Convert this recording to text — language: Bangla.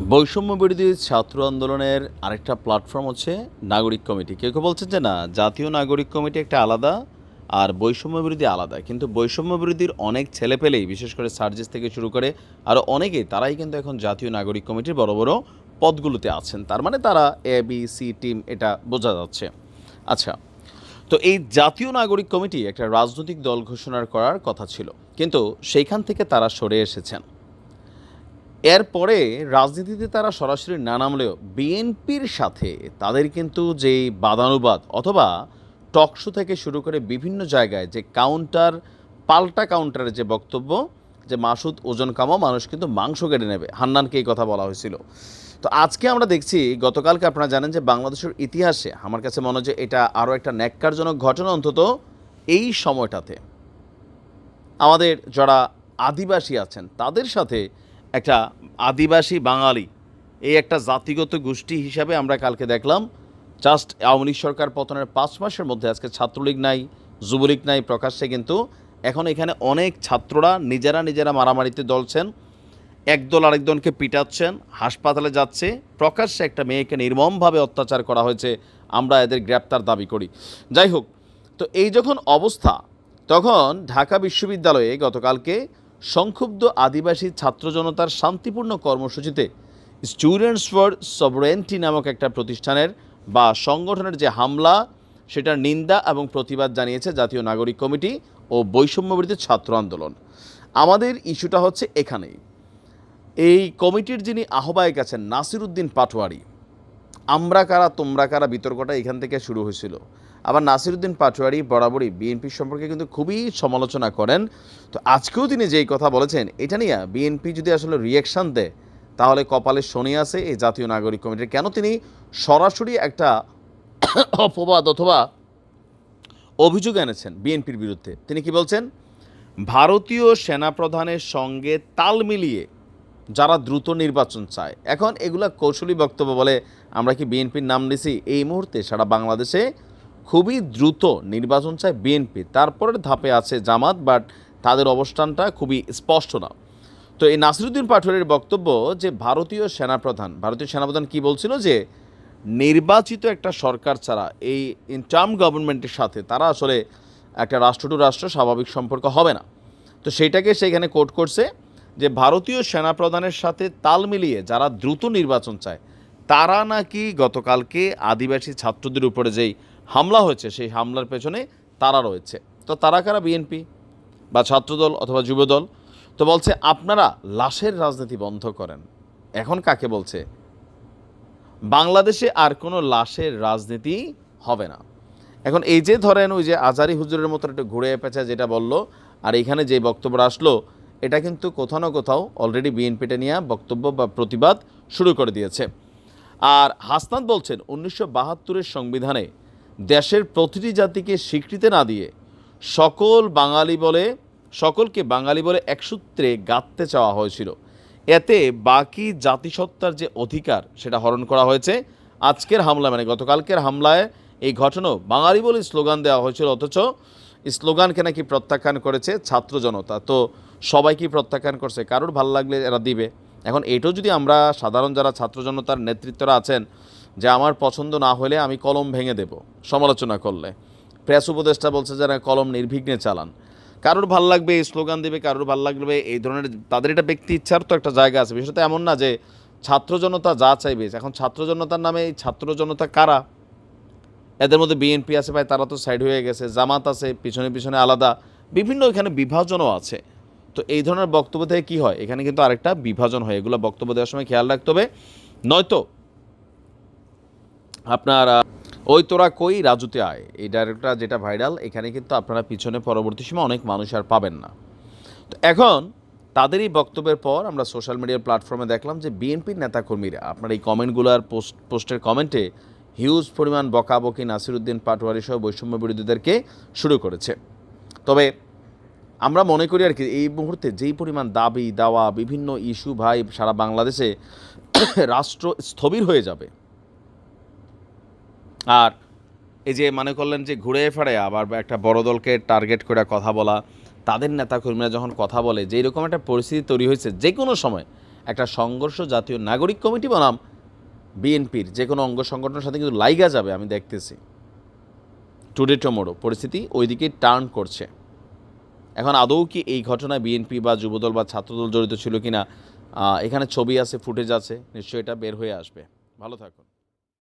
বৈষম্য বিরোধী ছাত্র আন্দোলনের আরেকটা প্ল্যাটফর্ম হচ্ছে নাগরিক কমিটি। কেউ কেউ বলছেন যে না, জাতীয় নাগরিক কমিটি একটা আলাদা আর বৈষম্য বিরোধী আলাদা। কিন্তু বৈষম্য বিরোধীর অনেক ছেলেপেলেই বিশেষ করে সার্জিস থেকে শুরু করে আরও অনেকেই, তারাই কিন্তু এখন জাতীয় নাগরিক কমিটির বড় বড় পদগুলোতে আছেন। তার মানে তারা এ বি সি টিম এটা বোঝা যাচ্ছে। আচ্ছা তো এই জাতীয় নাগরিক কমিটি একটা রাজনৈতিক দল ঘোষণা করার কথা ছিল। কিন্তু সেইখান থেকে তারা সরে এসেছেন। এরপরে রাজনীতিতে তারা সরাসরি না নামলেও বিএনপির সাথে, তাদের কিন্তু যেই বাদানুবাদ অথবা টকশো থেকে শুরু করে বিভিন্ন জায়গায় যে কাউন্টার পাল্টা কাউন্টারের যে বক্তব্য, যে মাসুদ ওজন কামাও, মানুষ কিন্তু মাংস কেটে নেবে। হান্নানকে এই কথা বলা হয়েছিল। তো আজকে আমরা দেখছি, গতকালকে আপনারা জানেন যে বাংলাদেশের ইতিহাসে, আমার কাছে মনে হয় যে এটা আরও একটা ন্যাক্কারজনক ঘটনা, অন্তত এই সময়টাতে। আমাদের যারা আদিবাসী আছেন, তাদের সাথে একটা আদিবাসী বাঙালি, এই একটা জাতিগত গোষ্ঠী হিসাবে আমরা কালকে দেখলাম। জাস্ট আওয়ামী লীগ সরকার পতনের পাঁচ মাসের মধ্যে আজকে ছাত্রলীগ নাই, যুবলীগ নাই প্রকাশ্যে কিন্তু এখন এখানে অনেক ছাত্ররা নিজেরা নিজেরা মারামারিতে দলছেন, একদল আরেকজনকে পিটাচ্ছেন, হাসপাতালে যাচ্ছে, প্রকাশ্যে একটা মেয়েকে নির্মমভাবে অত্যাচার করা হয়েছে, আমরা এদের গ্রেপ্তার দাবি করি। যাই হোক, তো এই যখন অবস্থা, তখন ঢাকা বিশ্ববিদ্যালয়ে গতকালকে সংক্ষুব্ধ আদিবাসী ছাত্র জনতার শান্তিপূর্ণ কর্মসূচিতে স্টুডেন্টস ফর সবরেন্টি নামক একটা প্রতিষ্ঠানের বা সংগঠনের যে হামলা, সেটার নিন্দা এবং প্রতিবাদ জানিয়েছে জাতীয় নাগরিক কমিটি ও বৈষম্যবিরোধী ছাত্র আন্দোলন। আমাদের ইস্যুটা হচ্ছে এখানেই। এই কমিটির যিনি আহ্বায়ক আছেন নাসির উদ্দিন পাটোয়ারি আমরা কারা, তোমরা কারা বিতর্কটা এখান থেকে শুরু হয়েছিল। আবার নাসিরুদ্দিন পাটোয়ারি বরাবরই বিএনপি সম্পর্কে কিন্তু খুবই সমালোচনা করেন। তো আজকেও তিনি যেই কথা বলেছেন, এটা নিয়ে বিএনপি যদি আসলে রিয়াকশান দেয়, তাহলে কপালে শনি আছে এই জাতীয় নাগরিক কমিটির। কেন তিনি সরাসরি একটা অপবাদ অথবা অভিযোগ এনেছেন বিএনপির বিরুদ্ধে? তিনি কি বলছেন? ভারতীয় সেনাপ্রধানের সঙ্গে তাল মিলিয়ে যারা দ্রুত নির্বাচন চায়, এখন এগুলা কৌশলী বক্তব্য বলে আমরা কি বিএনপির নাম নিছি? এই মুহূর্তে সারা বাংলাদেশে খুবই দ্রুত নির্বাচন চায় বিএনপি। তারপরের ধাপে আছে জামাত, বাট তাদের অবস্থানটা খুবই স্পষ্ট না। তো এই নাসিরুদ্দিন পাটোয়ারির বক্তব্য যে ভারতীয় সেনাপ্রধান ভারতীয় সেনাপ্রধান কি বলছিল যে, নির্বাচিত একটা সরকার ছাড়া এই ইন্টার্ম গভর্নমেন্টের সাথে তারা আসলে একটা রাষ্ট্র টু রাষ্ট্র স্বাভাবিক সম্পর্ক হবে না। তো সেইটাকে সেখানে কোট করছে যে, ভারতীয় সেনাপ্রধানের সাথে তাল মিলিয়ে যারা দ্রুত নির্বাচন চায় তারা নাকি গতকালকে আদিবাসী ছাত্রদের উপরে যেই হামলা হয়েছে, সেই হামলার পেছনে তারা রয়েছে। তো তারা কারা? বিএনপি বা ছাত্রদল অথবা যুবদল? তো বলছে, আপনারা লাশের রাজনীতি বন্ধ করেন। এখন কাকে বলছে? বাংলাদেশে আর কোনো লাশের রাজনীতি হবে না। এখন এই যে ধরেন ওই যে আজারি হুজুরের মতো একটু ঘুরে পেঁচা যেটা বলল, আর এখানে যে বক্তব্য আসলো, এটা কিন্তু কোথাও না কোথাও অলরেডি বিএনপিটা নিয়ে বক্তব্য বা প্রতিবাদ শুরু করে দিয়েছে। আর হাসনাত বলছেন উনিশশো বাহাত্তরের সংবিধানে দেশের প্রতিটি জাতিকে স্বীকৃতি না দিয়ে সকল বাঙালি বলে, সকলকে বাঙালি বলে একসূত্রে গাঁথতে চাওয়া হয়েছিল। এতে বাকি জাতিসত্তার যে অধিকার সেটা হরণ করা হয়েছে। আজকের হামলা মানে গতকালকের হামলায় এই ঘটনাও বাঙালি বলে স্লোগান দেওয়া হয়েছিল, অথচ স্লোগানকে নাকি প্রত্যাখ্যান করেছে ছাত্র জনতা। তো সবাই কি প্রত্যাখ্যান করছে? কারোর ভালো লাগলে এরা দিবে। এখন এটাও যদি আমরা সাধারণ যারা ছাত্র জনতার নেতৃত্বরা আছেন যে আমার পছন্দ না হলে আমি কলম ভেঙে দেব, সমালোচনা করলে। প্রেস উপদেষ্টা বলছে যারা কলম নির্বিঘ্নে চালান। কারোর ভালো লাগবে, এই স্লোগান দেবে, কারোর ভালো লাগবে, এই ধরনের তাদের এটা ব্যক্তি ইচ্ছার তো একটা জায়গা আছে। বিষয়টা এমন না যে ছাত্র জনতা যা চাইবে, এখন ছাত্র জনতার নামে এই ছাত্র জনতা কারা? এদের মধ্যে বিএনপি আছে ভাই, তারা তো সাইড হয়ে গেছে, জামাত আছে, পিছনে পিছনে আলাদা। বিভিন্ন এখানে বিভাজনও আছে। তো এই ধরনের বক্তব্য থেকে কী হয়? এখানে কিন্তু আরেকটা বিভাজন হয়। এগুলো বক্তব্য দেওয়ার সময় খেয়াল রাখতে হবে। নয়তো আপনার, ওই তোরা কই? রাজুতে আয়। এই ডাইরেক্টটা যেটা ভাইরাল, এখানে কিন্তু আপনারা পিছনে পরবর্তী সময় অনেক মানুষ আর পাবেন না। তো এখন তাদের এই বক্তব্যের পর আমরা সোশ্যাল মিডিয়ার প্ল্যাটফর্মে দেখলাম যে বিএনপির নেতাকর্মীরা, আপনার এই কমেন্টগুলোর পোস্ট, পোস্টের কমেন্টে হিউজ পরিমাণ বকাবকি নাসিরুদ্দিন পাটোয়ারি সহ বৈষম্য বিরোধীদেরকে শুরু করেছে। তবে আমরা মনে করি আর কি, এই মুহূর্তে যেই পরিমাণ দাবি, দাওয়া, বিভিন্ন ইস্যু ভাই সারা বাংলাদেশে রাষ্ট্র স্থবির হয়ে যাবে। আর এই যে মনে করলেন যে ঘুরে ফেরে আবার একটা বড় দলকে টার্গেট করে কথা বলা, তাদের নেতাকর্মীরা যখন কথা বলে যে এরকম একটা পরিস্থিতি তৈরি হয়েছে, যে কোনো সময় একটা সংঘর্ষ জাতীয় নাগরিক কমিটি বনাম বিএনপির, যে কোনো অঙ্গ সংগঠনের সাথে কিন্তু লাইগা যাবে, আমি দেখতেছি। টুডে টমোরো পরিস্থিতি ওইদিকে টার্ন করছে। এখন আদৌ কি এই ঘটনায় বিএনপি বা যুবদল বা ছাত্রদল জড়িত ছিল কিনা? এখানে ছবি আছে, ফুটেজ আছে, নিশ্চয়ই এটা বের হয়ে আসবে। ভালো থাকুন।